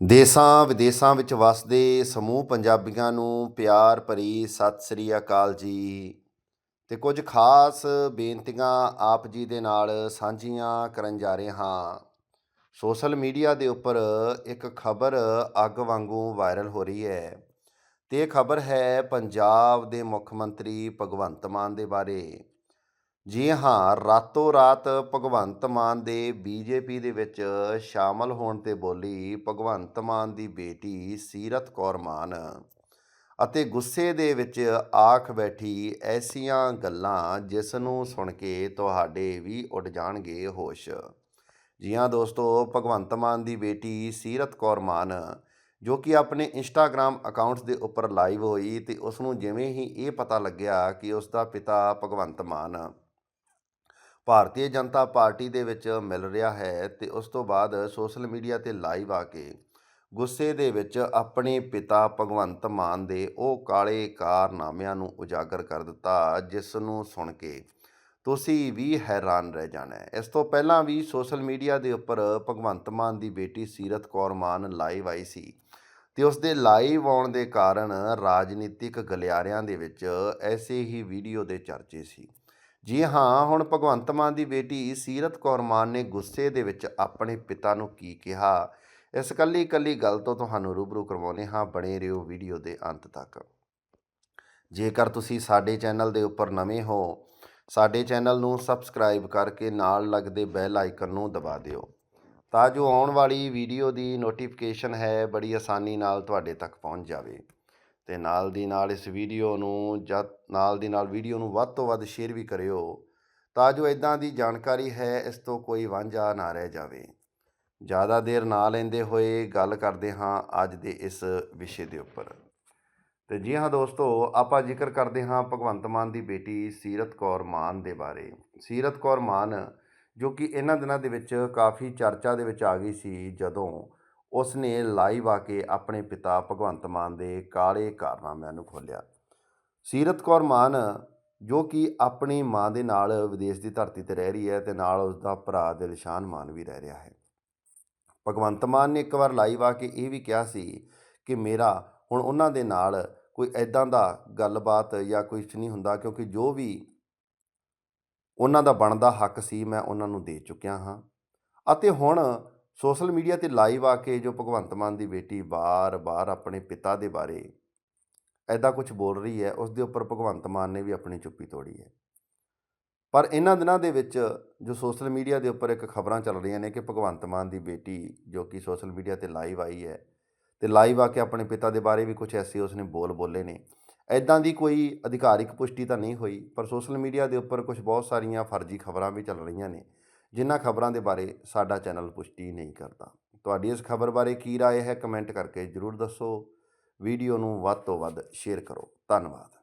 ਦੇਸਾਂ ਵਿਦੇਸਾਂ ਵਿੱਚ ਵਸਦੇ ਸਮੂਹ ਪੰਜਾਬੀਆਂ ਨੂੰ ਪਿਆਰ ਭਰੀ ਸਤਿ ਸ੍ਰੀ ਅਕਾਲ ਜੀ। ਤੇ ਕੁਝ ਖਾਸ ਬੇਨਤੀਆਂ ਆਪ ਜੀ ਦੇ ਨਾਲ ਸਾਂਝੀਆਂ ਕਰਨ ਜਾ ਰਹੇ ਹਾਂ। ਸੋਸ਼ਲ ਮੀਡੀਆ ਦੇ ਉੱਪਰ ਇੱਕ ਖਬਰ ਅੱਗ ਵਾਂਗੂ ਵਾਇਰਲ ਹੋ ਰਹੀ ਹੈ ਤੇ ਇਹ ਖਬਰ ਹੈ ਪੰਜਾਬ ਦੇ ਮੁੱਖ ਮੰਤਰੀ ਭਗਵੰਤ ਮਾਨ ਦੇ ਬਾਰੇ। ਜੀ ਹਾਂ, ਰਾਤੋਂ ਰਾਤ ਭਗਵੰਤ ਮਾਨ ਦੇ ਬੀਜੇਪੀ ਦੇ ਵਿੱਚ ਸ਼ਾਮਲ ਹੋਣ ਤੇ ਬੋਲੀ ਭਗਵੰਤ ਮਾਨ ਦੀ ਬੇਟੀ ਸੀਰਤ ਕੌਰ ਮਾਨ ਅਤੇ ਗੁੱਸੇ ਦੇ ਵਿੱਚ ਆਖ ਬੈਠੀ ਐਸੀਆਂ ਗੱਲਾਂ ਜਿਸ ਨੂੰ ਸੁਣ ਕੇ ਤੁਹਾਡੇ ਵੀ ਉੱਡ ਜਾਣਗੇ ਹੋਸ਼। ਜੀ ਹਾਂ ਦੋਸਤੋ, ਭਗਵੰਤ ਮਾਨ ਦੀ ਬੇਟੀ ਸੀਰਤ ਕੌਰ ਮਾਨ, ਜੋ ਕਿ ਆਪਣੇ ਇੰਸਟਾਗ੍ਰam ਅਕਾਊਂਟਸ ਦੇ ਉੱਪਰ ਲਾਈਵ ਹੋਈ ਤੇ ਉਸ ਨੂੰ ਜਿਵੇਂ ਹੀ ਇਹ ਪਤਾ ਲੱਗਿਆ ਕਿ ਉਸ ਦਾ ਪਿਤਾ ਭਗਵੰਤ ਮਾਨ ਭਾਰਤੀ ਜਨਤਾ ਪਾਰਟੀ ਦੇ ਵਿੱਚ ਮਿਲ ਰਿਹਾ ਹੈ ਤੇ ਉਸ ਤੋਂ ਬਾਅਦ ਸੋਸ਼ਲ ਮੀਡੀਆ ਤੇ ਲਾਈਵ ਆ ਕੇ ਗੁੱਸੇ ਦੇ ਵਿੱਚ ਆਪਣੇ ਪਿਤਾ ਭਗਵੰਤ ਮਾਨ ਦੇ ਉਹ ਕਾਲੇ ਕਾਰਨਾਮਿਆਂ ਨੂੰ ਉਜਾਗਰ ਕਰ ਦਿੱਤਾ, ਜਿਸ ਨੂੰ ਸੁਣ ਕੇ ਤੁਸੀਂ ਵੀ ਹੈਰਾਨ ਰਹਿ ਜਾਣਾ ਇਸ ਤੋਂ ਪਹਿਲਾਂ ਵੀ ਸੋਸ਼ਲ ਮੀਡੀਆ ਦੇ ਉੱਪਰ ਭਗਵੰਤ ਮਾਨ ਦੀ ਬੇਟੀ ਸੀਰਤ ਕੌਰ ਮਾਨ ਲਾਈਵ ਆਈ ਸੀ ਤੇ ਉਸ ਦੇ ਲਾਈਵ ਆਉਣ ਦੇ ਕਾਰਨ ਰਾਜਨੀਤਿਕ ਗਲਿਆਰਿਆਂ ਦੇ ਵਿੱਚ ਐਸੇ ਹੀ ਵੀਡੀਓ ਦੇ ਚਰਚੇ ਸੀ। ਜੀ ਹਾਂ, ਹੁਣ ਭਗਵੰਤ ਮਾਨ ਦੀ ਬੇਟੀ ਸੀਰਤ ਕੌਰ ਮਾਨ ਨੇ ਗੁੱਸੇ ਦੇ ਵਿੱਚ ਆਪਣੇ ਪਿਤਾ ਨੂੰ ਕੀ ਕਿਹਾ? ਇਸ ਕੱਲੀ ਕੱਲੀ ਗੱਲ ਤੋਂ ਤੁਹਾਨੂੰ ਰੂਬਰੂ ਕਰਵਾਉਨੇ ਹਾਂ ਬਣੇ ਰਹੋ ਵੀਡੀਓ ਦੇ ਅੰਤ ਤੱਕ। ਜੇਕਰ ਤੁਸੀਂ ਸਾਡੇ ਚੈਨਲ ਦੇ ਉੱਪਰ ਨਵੇਂ ਹੋ, ਸਾਡੇ ਚੈਨਲ ਨੂੰ ਸਬਸਕ੍ਰਾਈਬ ਕਰਕੇ ਨਾਲ ਲੱਗਦੇ ਬੈਲ ਆਈਕਨ ਨੂੰ ਦਬਾ ਦਿਓ। ਤਾਂ ਜੋ ਆਉਣ ਵਾਲੀ ਵੀਡੀਓ ਦੀ ਨੋਟੀਫਿਕੇਸ਼ਨ ਹੈ, ਬੜੀ ਆਸਾਨੀ ਨਾਲ ਤੁਹਾਡੇ ਤੱਕ ਪਹੁੰਚ ਜਾਵੇ। ਤੇ ਨਾਲ ਦੀ ਨਾਲ ਇਸ ਵੀਡੀਓ ਨੂੰ ਜਦ ਨਾਲ ਦੀ ਨਾਲ ਵੀਡੀਓ ਨੂੰ ਵੱਧ ਤੋਂ ਵੱਧ ਸ਼ੇਅਰ ਵੀ ਕਰਿਓ ਤਾਂ ਜੋ ਇਦਾਂ ਦੀ ਜਾਣਕਾਰੀ ਹੈ, ਇਸ ਤੋਂ ਕੋਈ ਵਾਂਝਾ ਨਾ ਰਹਿ ਜਾਵੇ। ਜ਼ਿਆਦਾ ਦੇਰ ਨਾ ਲੈਂਦੇ ਹੋਏ ਗੱਲ ਕਰਦੇ ਹਾਂ ਅੱਜ ਦੇ ਇਸ ਵਿਸ਼ੇ ਦੇ ਉੱਪਰ। ਤੇ ਜੀ ਹਾਂ ਦੋਸਤੋ, ਆਪਾਂ ਜ਼ਿਕਰ ਕਰਦੇ ਹਾਂ ਭਗਵੰਤ ਮਾਨ ਦੀ ਬੇਟੀ ਸੀਰਤ ਕੌਰ ਮਾਨ ਦੇ ਬਾਰੇ। ਸੀਰਤ ਕੌਰ ਮਾਨ ਜੋ ਕਿ ਇਹਨਾਂ ਦਿਨਾਂ ਦੇ ਵਿੱਚ ਕਾਫੀ ਚਰਚਾ ਦੇ ਵਿੱਚ ਆ ਗਈ ਸੀ ਜਦੋਂ ਉਸ ਨੇ ਲਾਈਵ ਆ ਕੇ ਆਪਣੇ ਪਿਤਾ ਭਗਵੰਤ ਮਾਨ ਦੇ ਕਾਲੇ ਕਾਰਨਾਮਿਆਂ ਨੂੰ ਖੋਲ੍ਹਿਆ। ਸੀਰਤ ਕੌਰ ਮਾਨ, ਜੋ ਕਿ ਆਪਣੀ ਮਾਂ ਦੇ ਨਾਲ ਵਿਦੇਸ਼ ਦੀ ਧਰਤੀ ਤੇ ਰਹਿ ਰਹੀ ਹੈ ਤੇ ਨਾਲ ਉਸ ਦਾ ਭਰਾ ਦਿਲਸ਼ਾਨ ਮਾਨ ਵੀ ਰਹਿ ਰਿਹਾ ਹੈ। ਭਗਵੰਤ ਮਾਨ ਨੇ ਇੱਕ ਵਾਰ ਲਾਈਵ ਆ ਕੇ ਇਹ ਵੀ ਕਿਹਾ ਸੀ ਕਿ ਮੇਰਾ ਹੁਣ ਉਹਨਾਂ ਦੇ ਨਾਲ ਕੋਈ ਐਦਾਂ ਦਾ ਗੱਲਬਾਤ ਜਾਂ ਕੁਝ ਨਹੀਂ ਹੁੰਦਾ ਕਿਉਂਕਿ ਜੋ ਵੀ ਉਹਨਾਂ ਦਾ ਬਣਦਾ ਹੱਕ ਸੀ ਮੈਂ ਉਹਨਾਂ ਨੂੰ ਦੇ ਚੁੱਕਿਆ ਹਾਂ। ਅਤੇ ਹੁਣ ਸੋਸ਼ਲ ਮੀਡੀਆ ਤੇ ਲਾਈਵ ਆ ਕੇ ਜੋ ਭਗਵੰਤ ਮਾਨ ਦੀ ਬੇਟੀ ਬਾਰ-ਬਾਰ ਆਪਣੇ ਪਿਤਾ ਦੇ ਬਾਰੇ ਐਦਾਂ ਕੁਝ ਬੋਲ ਰਹੀ ਹੈ, ਉਸ ਦੇ ਉੱਪਰ ਭਗਵੰਤ ਮਾਨ ਨੇ ਵੀ ਆਪਣੀ ਚੁੱਪੀ ਤੋੜੀ ਹੈ। ਪਰ ਇਹਨਾਂ ਦਿਨਾਂ ਦੇ ਵਿੱਚ ਜੋ ਸੋਸ਼ਲ ਮੀਡੀਆ ਦੇ ਉੱਪਰ ਇੱਕ ਖਬਰਾਂ ਚੱਲ ਰਹੀਆਂ ਨੇ ਕਿ ਭਗਵੰਤ ਮਾਨ ਦੀ ਬੇਟੀ ਜੋ ਕਿ ਸੋਸ਼ਲ ਮੀਡੀਆ ਤੇ ਲਾਈਵ ਆਈ ਹੈ ਤੇ ਲਾਈਵ ਆ ਕੇ ਆਪਣੇ ਪਿਤਾ ਦੇ ਬਾਰੇ ਵੀ ਕੁਝ ਐਸੇ ਉਸਨੇ ਬੋਲ ਬੋਲੇ ਨੇ। ਐਦਾਂ ਦੀ ਕੋਈ ਅਧਿਕਾਰਿਕ ਪੁਸ਼ਟੀ ਤਾਂ ਨਹੀਂ ਹੋਈ, ਪਰ ਸੋਸ਼ਲ ਮੀਡੀਆ ਦੇ ਉੱਪਰ ਕੁਝ ਬਹੁਤ ਸਾਰੀਆਂ ਫਰਜ਼ੀ ਖਬਰਾਂ ਵੀ ਚੱਲ ਰਹੀਆਂ ਨੇ। ਜਿਨ੍ਹਾਂ ਖਬਰਾਂ ਦੇ ਬਾਰੇ ਸਾਡਾ ਚੈਨਲ ਪੁਸ਼ਟੀ ਨਹੀਂ ਕਰਦਾ ਤੁਹਾਡੀ ਇਸ ਖਬਰ ਬਾਰੇ ਕੀ رائے ਹੈ ਕਮੈਂਟ ਕਰਕੇ ਜਰੂਰ ਦੱਸੋ ਵੀਡੀਓ ਨੂੰ ਵੱਧ ਤੋਂ ਵੱਧ ਸ਼ੇਅਰ ਕਰੋ ਧੰਨਵਾਦ